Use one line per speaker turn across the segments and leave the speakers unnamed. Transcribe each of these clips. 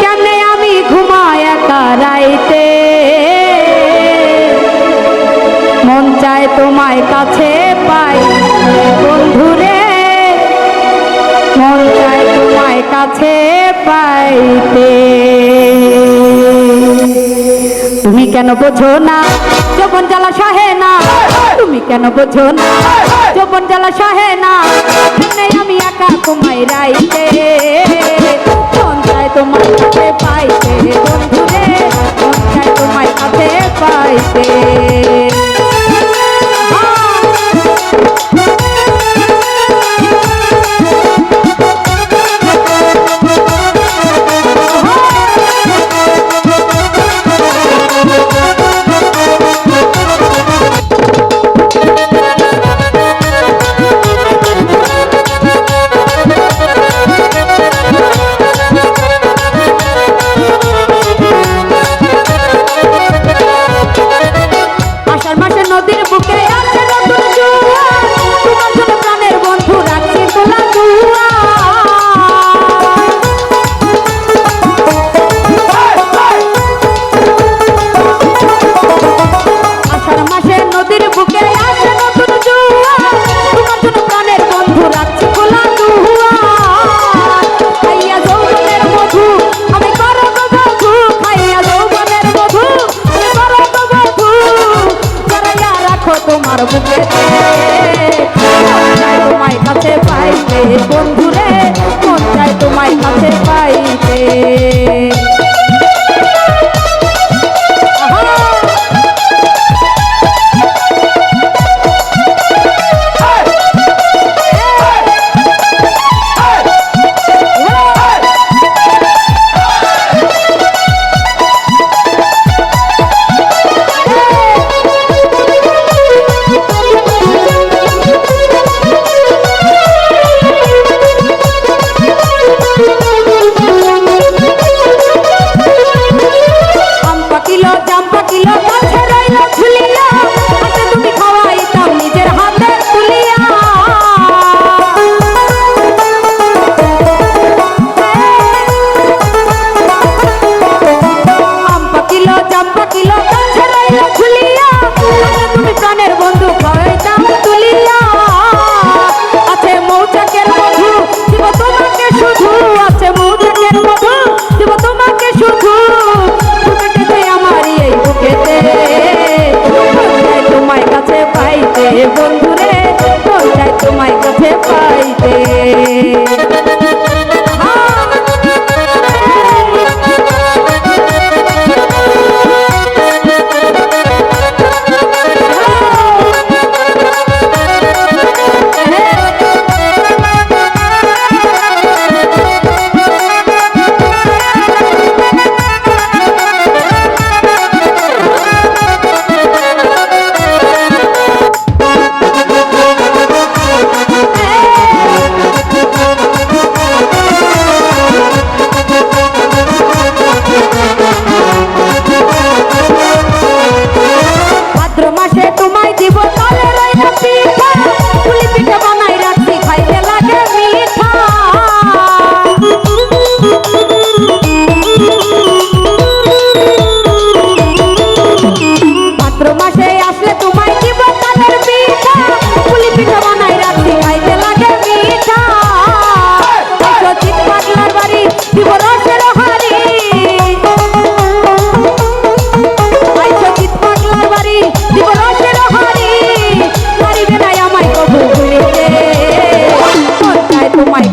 কেমনে আমি ঘুমায় একা রাইতে? মন চায় তোমায় কাছে পাই বন্ধুরে। মন চায় তোমায় কাছে পাইতে। তুমি কেন বোঝো না যখন জ্বালা সহে না? তুমি কেন বোঝো না যখন জ্বালা সহে না? পাইতে তোমার বুকে তোমায় কাছে পাইতে বন্ধুরে মন চায় তোমায় কাছে পাইতে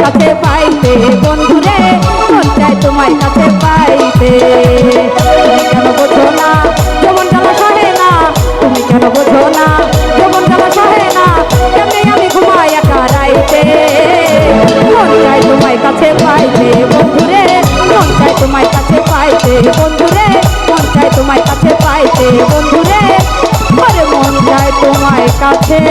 কাছে পাইতে, বন্ধুরে মন চায় তোমায় কাছে পাইতে। তুমি কেন বোঝো না যেমন সহে না? তুমি কেন বোঝো না যেমন সহে না? কেমনে আমি ঘুমাই একা রাইতে? মন চায় তোমায় কাছে পাইতে, বন্ধুরে মন চায় তোমায় কাছে পাইতে। বন্ধুরে মন চায় তোমায় কাছে পাইতে, বন্ধুরে মন চায় তোমায় কাছে।